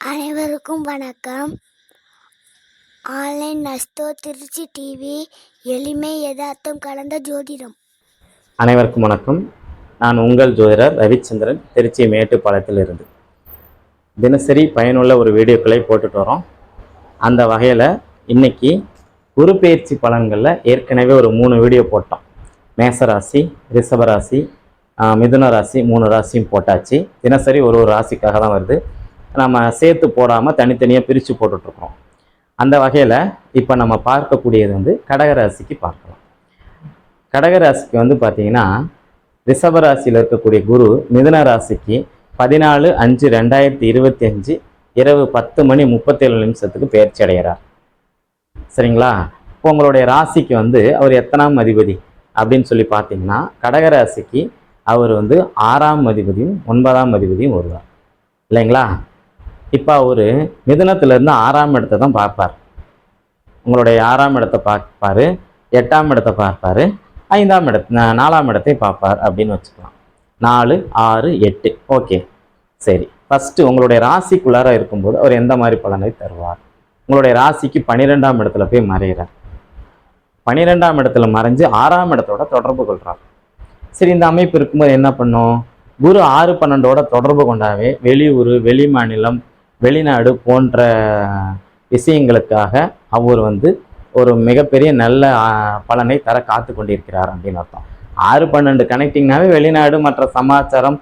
அனைவருக்கும் வணக்கம். Online நஸ்தோ Trichy TV எளிமை யதார்த்தம் கலந்த ஜோதிடம். அனைவருக்கும் வணக்கம். நான் உங்கள் ஜோதிடர் ரவிச்சந்திரன் திருச்சி மேட்டுப்பாளையத்தில் இருந்து தினசரி பயனுள்ள ஒரு வீடியோக்களை போட்டுட்டு வரோம். அந்த வகையில் இன்னைக்கு குரு பயிற்சி பலன்களில் ஏற்கனவே ஒரு மூணு வீடியோ போட்டோம். மேசராசி ரிஷபராசி மிதுன ராசி மூணு ராசியும் போட்டாச்சு. தினசரி ஒரு ஒரு ராசிக்காக தான் வருது. நம்ம சேர்த்து போடாமல் தனித்தனியாக பிரித்து போட்டுட்ருக்கோம். அந்த வகையில் இப்போ நம்ம பார்க்கக்கூடியது வந்து கடகராசிக்கு பார்க்கலாம். கடகராசிக்கு வந்து பார்த்தீங்கன்னா ரிஷபராசியில் இருக்கக்கூடிய குரு மிதுன ராசிக்கு பதினாலு அஞ்சு ரெண்டாயிரத்தி இருபத்தி அஞ்சு இரவு பத்து மணி முப்பத்தேழு நிமிஷத்துக்கு பயிற்சி அடைகிறார். சரிங்களா? இப்போ உங்களுடைய ராசிக்கு வந்து அவர் எத்தனாம் அதிபதி அப்படின்னு சொல்லி பார்த்தீங்கன்னா கடகராசிக்கு அவர் வந்து ஆறாம் அதிபதியும் ஒன்பதாம் அதிபதியும் வருவார். இல்லைங்களா? இப்போ அவர் மிதுனத்திலிருந்து ஆறாம் இடத்தை தான் பார்ப்பார். உங்களுடைய ஆறாம் இடத்தை பார்ப்பார் எட்டாம் இடத்தை பார்ப்பார் ஐந்தாம் இடத்து நாலாம் இடத்தை பார்ப்பார் அப்படின்னு வச்சுக்கலாம். நாலு ஆறு எட்டு. ஓகே. சரி. ஃபஸ்ட்டு உங்களுடைய ராசிக்குள்ளார இருக்கும்போது அவர் எந்த மாதிரி பலனை தருவார்? உங்களுடைய ராசிக்கு பன்னிரெண்டாம் இடத்துல போய் மறைகிறார் பன்னிரெண்டாம் இடத்துல மறைஞ்சு ஆறாம் இடத்தோட தொடர்பு கொள்கிறார் சரி இந்த அமைப்பு இருக்கும்போது என்ன பண்ணும்? குரு ஆறு பன்னெண்டோட தொடர்பு கொண்டாவே வெளியூர் வெளி மாநிலம் வெளிநாடு போன்ற விஷயங்களுக்காக அவர் வந்து ஒரு மிகப்பெரிய நல்ல பலனை தர காத்து கொண்டிருக்கிறார் அப்படின்னு அர்த்தம். ஆறு பன்னெண்டு கனெக்டிங்னாவே வெளிநாடு மற்ற சமாச்சாரம்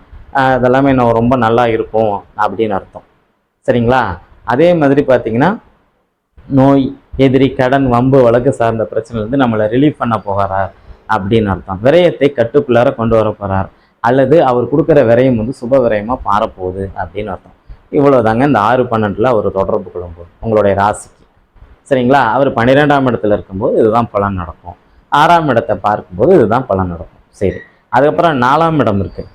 இதெல்லாமே இன்னும் ரொம்ப நல்லா இருக்கும் அப்படின்னு அர்த்தம். சரிங்களா? அதே மாதிரி பார்த்தீங்கன்னா நோய் எதிரி கடன் வம்பு வழக்கு சார்ந்த பிரச்சனைலேருந்து நம்மளை ரிலீஃப் பண்ண போகிறார் அப்படின்னு அர்த்தம். விரயத்தை கட்டுக்குள்ளார கொண்டு வர போகிறார் அல்லது அவர் கொடுக்குற விரயம் வந்து சுப விரயமாக மாறப்போகுது அப்படின்னு அர்த்தம். இவ்வளோதாங்க இந்த ஆறு பன்னெண்டில் அவர் தொடர்பு கொள்ளும்போது உங்களுடைய ராசிக்கு. சரிங்களா? அவர் பன்னிரெண்டாம் இடத்துல இருக்கும்போது இதுதான் பலன் நடக்கும். ஆறாம் இடத்தை பார்க்கும்போது இதுதான் பலன் நடக்கும். சரி. அதுக்கப்புறம் நாலாம் இடம் இருக்குது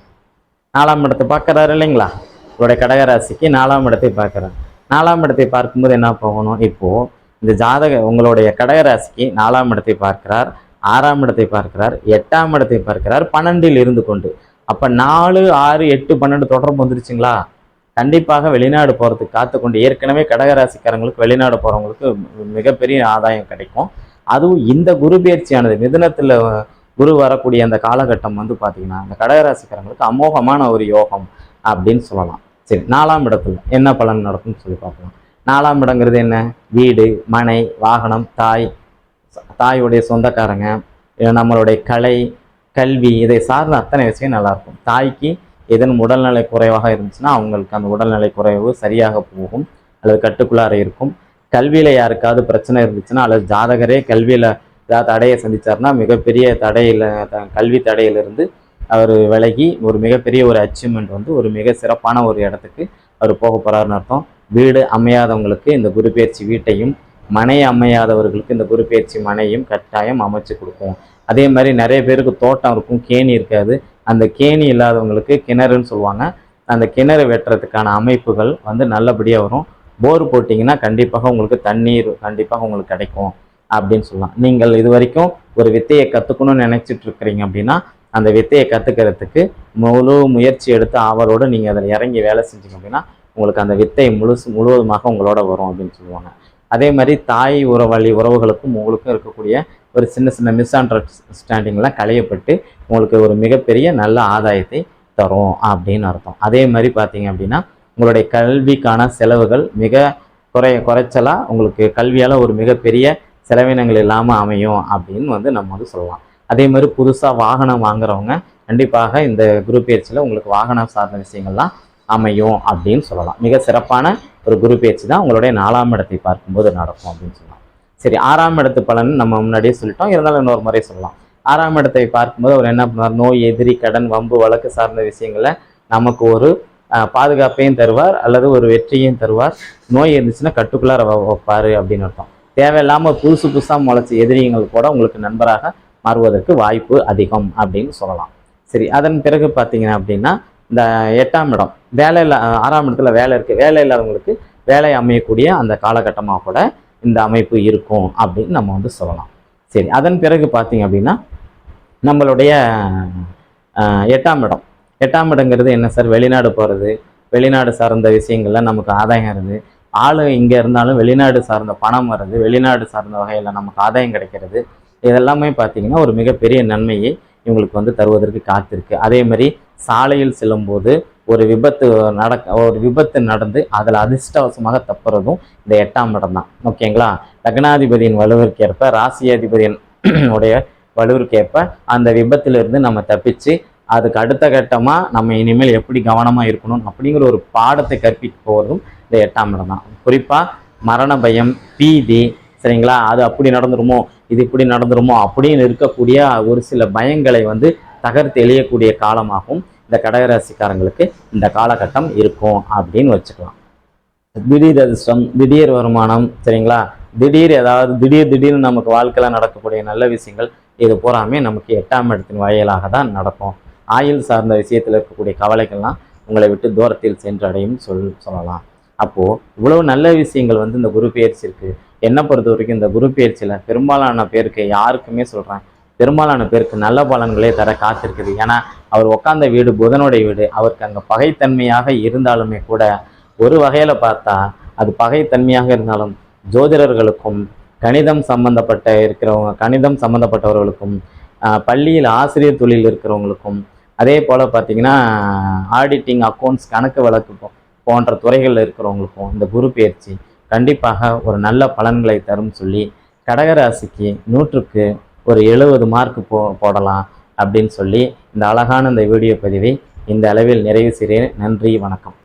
நாலாம் இடத்தை பார்க்குறாரு இல்லைங்களா? உங்களுடைய கடகராசிக்கு நாலாம் இடத்தை பார்க்குறாரு. நாலாம் இடத்தை பார்க்கும்போது என்ன போகணும்? இப்போது இந்த ஜாதக உங்களுடைய கடகராசிக்கு நாலாம் இடத்தை பார்க்கிறார் ஆறாம் இடத்தை பார்க்கிறார் எட்டாம் இடத்தை பார்க்கிறார் பன்னெண்டில் இருந்து கொண்டு. அப்போ நாலு ஆறு எட்டு பன்னெண்டு தொடர்பு வந்துருச்சுங்களா? கண்டிப்பாக வெளிநாடு போகிறதுக்கு காத்துக்கொண்டு ஏற்கனவே கடகராசிக்காரங்களுக்கு வெளிநாடு போகிறவங்களுக்கு மிகப்பெரிய ஆதாயம் கிடைக்கும். அதுவும் இந்த குரு பயிற்சியானது மிதனத்தில் குரு வரக்கூடிய அந்த காலகட்டம் வந்து பார்த்தீங்கன்னா அந்த கடகராசிக்காரங்களுக்கு அமோகமான ஒரு யோகம் அப்படின்னு சொல்லலாம். சரி நாலாம் இடத்துல என்ன பலன் நடக்கும்னு சொல்லி பார்க்கலாம். நாலாம் இடங்கிறது என்ன? வீடு மனை வாகனம் தாய் தாயுடைய சொந்தக்காரங்க நம்மளுடைய கலை கல்வி இதை சார்ந்த அத்தனை விஷயம் நல்லாயிருக்கும். தாய்க்கு எதன் உடல்நிலை குறைவாக இருந்துச்சுன்னா அவங்களுக்கு அந்த உடல்நிலை குறைவு சரியாக போகும் அல்லது கட்டுக்குள்ளார இருக்கும். கல்வியில் யாருக்காவது பிரச்சனை இருந்துச்சுன்னா அல்லது ஜாதகரே கல்வியில் ஏதாவது தடையை சந்திச்சாருன்னா மிகப்பெரிய தடையில் த- கல்வி தடையிலிருந்து அவர் விலகி ஒரு மிகப்பெரிய ஒரு அச்சீவ்மெண்ட் வந்து ஒரு மிக சிறப்பான ஒரு இடத்துக்கு அவர் போக போகிறாருன்னு அர்த்தம். வீடு அமையாதவங்களுக்கு இந்த குரு பயிற்சி வீட்டையும் மனை அமையாதவர்களுக்கு இந்த குரு பயிற்சி மனையும் கட்டாயம் அமைச்சு கொடுக்கும். அதே மாதிரி நிறைய பேருக்கு தோட்டம் இருக்கும் கேணி இருக்காது. அந்த கேணி இல்லாதவங்களுக்கு கிணறுன்னு சொல்லுவாங்க. அந்த கிணறு வெட்டுறதுக்கான அமைப்புகள் வந்து நல்லபடியாக வரும். போர் போட்டிங்கன்னா கண்டிப்பாக உங்களுக்கு தண்ணீர் கண்டிப்பாக உங்களுக்கு கிடைக்கும் அப்படின்னு சொல்லலாம். நீங்கள் இது வரைக்கும் ஒரு வித்தையை கற்றுக்கணும்னு நினைச்சிட்டு இருக்கிறீங்க அப்படின்னா அந்த வித்தையை கற்றுக்கிறதுக்கு முழு முயற்சி எடுத்து ஆவலோடு நீங்கள் அதில் இறங்கி வேலை செஞ்சீங்க அப்படின்னா உங்களுக்கு அந்த வித்தை முழுசு முழுவதுமாக உங்களோட வரும் அப்படின்னு சொல்லுவாங்க. அதே மாதிரி தாய் உறவழி உறவுகளுக்கும் உங்களுக்கும் இருக்கக்கூடிய ஒரு சின்ன சின்ன மிஸ் அண்டர்ஸ்டாண்டிங்லாம் களையப்பட்டு உங்களுக்கு ஒரு மிகப்பெரிய நல்ல ஆதாயத்தை தரும் அப்படின்னு அர்த்தம். அதே மாதிரி பார்த்தீங்க அப்படின்னா உங்களுடைய கல்விக்கான செலவுகள் மிக குறை குறைச்சலாக உங்களுக்கு கல்வியால் ஒரு மிகப்பெரிய செலவினங்கள் இல்லாமல் அமையும் அப்படின்னு வந்து நம்ம வந்து சொல்லலாம். அதே மாதிரி புதுசாக வாகனம் வாங்குறவங்க கண்டிப்பாக இந்த குரு பயிற்சியில் உங்களுக்கு வாகனம் சார்ந்த விஷயங்கள்லாம் அமையும் அப்படின்னு சொல்லலாம். மிக சிறப்பான ஒரு குரு பயிற்சி தான் உங்களுடைய நாலாம் இடத்தை பார்க்கும்போது நடக்கும் அப்படின்னு சொல்லலாம். சரி ஆறாம் இடத்து பலன் நம்ம முன்னாடியே சொல்லிட்டோம். இருந்தாலும் இன்னொரு முறை சொல்லலாம். ஆறாம் இடத்தை பார்க்கும்போது அவர் என்ன பண்ணுவார்? நோய் எதிரி கடன் வம்பு வழக்கு சார்ந்த விஷயங்களை நமக்கு ஒரு பாதுகாப்பையும் தருவார் அல்லது ஒரு வெற்றியையும் தருவார். நோய் இருந்துச்சுன்னா கட்டுக்குள்ளார வ- அப்படின்னு அர்த்தம். தேவையில்லாமல் புதுசு புதுசாக முளைச்ச எதிரிகள் கூட உங்களுக்கு நண்பராக மாறுவதற்கு வாய்ப்பு அதிகம் அப்படின்னு சொல்லலாம். சரி அதன் பிறகு பார்த்தீங்கன்னா அப்படின்னா இந்த எட்டாம் இடம். வேலை இல்லை ஆறாம் இடத்துல வேலை இருக்குது வேலை இல்லாதவங்களுக்கு வேலை அமையக்கூடிய அந்த காலகட்டமாக கூட இந்த அமைப்பு இருக்கும் அப்படின்னு நம்ம வந்து சொல்லலாம். சரி அதன் பிறகு பார்த்தீங்க அப்படின்னா நம்மளுடைய எட்டாம் இடம். எட்டாம் இடங்கிறது என்ன சார்? வெளிநாடு போகிறது வெளிநாடு சார்ந்த விஷயங்களில் நமக்கு ஆதாயம் வருது. ஆளு இங்கே இருந்தாலும் வெளிநாடு சார்ந்த பணம் வருது. வெளிநாடு சார்ந்த வகையில் நமக்கு ஆதாயம் கிடைக்கிறது. இதெல்லாமே பார்த்தீங்கன்னா ஒரு மிகப்பெரிய நன்மையை இவங்களுக்கு வந்து தருவதற்கு காத்திருக்கு. அதே மாதிரி சாலையில் செல்லும்போது ஒரு விபத்து நடக்க ஒரு விபத்து நடந்து அதில் அதிர்ஷ்டவசமாக தப்புறதும் இந்த எட்டாம் இடம் தான். ஓகேங்களா? லக்னாதிபதியின் வலுவிற்கேற்ப ராசியாதிபதியின் உடைய வலுவிற்கேற்ப அந்த விபத்திலிருந்து நம்ம தப்பிச்சு அதுக்கு அடுத்த கட்டமாக நம்ம இனிமேல் எப்படி கவனமாக இருக்கணும் அப்படிங்கிற ஒரு பாடத்தை கற்பிக்க போகிறதும் இந்த எட்டாம் இடம் தான். குறிப்பாக மரண பயம் பீதி சரிங்களா? அது அப்படி நடந்துருமோ இது இப்படி நடந்துருமோ அப்படின்னு இருக்கக்கூடிய ஒரு சில பயங்களை வந்து தகர்த்து எழியக்கூடிய காலமாகும். இந்த கடகராசிக்காரங்களுக்கு இந்த காலகட்டம் இருக்கும் அப்படின்னு வச்சுக்கலாம். திடீர் அதிர்ஷ்டம் திடீர் வருமானம் சரிங்களா? திடீர் ஏதாவது திடீர் திடீர்னு நமக்கு வாழ்க்கையில் நடக்கக்கூடிய நல்ல விஷயங்கள் இது பூராமே நமக்கு எட்டாம் இடத்தின் வாயிலாக தான் நடக்கும். ஆயுள் சார்ந்த விஷயத்தில் இருக்கக்கூடிய கவலைகள்லாம் உங்களை விட்டு தூரத்தில் சென்றடையும் சொல் சொல்லலாம். அப்போது இவ்வளவு நல்ல விஷயங்கள் வந்து இந்த குரு பயிற்சி இருக்குது என்னை பொறுத்த வரைக்கும் இந்த குரு பயிற்சியில் பெரும்பாலான பேருக்கு யாருக்குமே சொல்கிறேன் பெரும்பாலான பேருக்கு நல்ல பலன்களே தர காத்திருக்குது. ஏன்னா அவர் உட்காந்த வீடு புதனுடைய வீடு அவருக்கு அங்கே பகைத்தன்மையாக இருந்தாலுமே கூட ஒரு வகையில் பார்த்தா அது பகைத்தன்மையாக இருந்தாலும் ஜோதிடர்களுக்கும் கணிதம் சம்பந்தப்பட்ட இருக்கிறவங்க கணிதம் சம்பந்தப்பட்டவர்களுக்கும் பள்ளியில் ஆசிரியர் தொழில் இருக்கிறவங்களுக்கும் அதே போல் பார்த்தீங்கன்னா ஆடிட்டிங் அக்கௌண்ட்ஸ் கணக்கு வழக்கு போன்ற துறைகளில் இருக்கிறவங்களுக்கும் இந்த குரு பயிற்சி கண்டிப்பாக ஒரு நல்ல பலன்களை தரும் சொல்லி கடகராசிக்கு நூற்றுக்கு ஒரு எழுபது மார்க் போ போடலாம். அப்படின்னு சொல்லி இந்த அழகான இந்த வீடியோ பதிவை இந்த அளவில் நிறைவு செய்கிறேன். நன்றி வணக்கம்.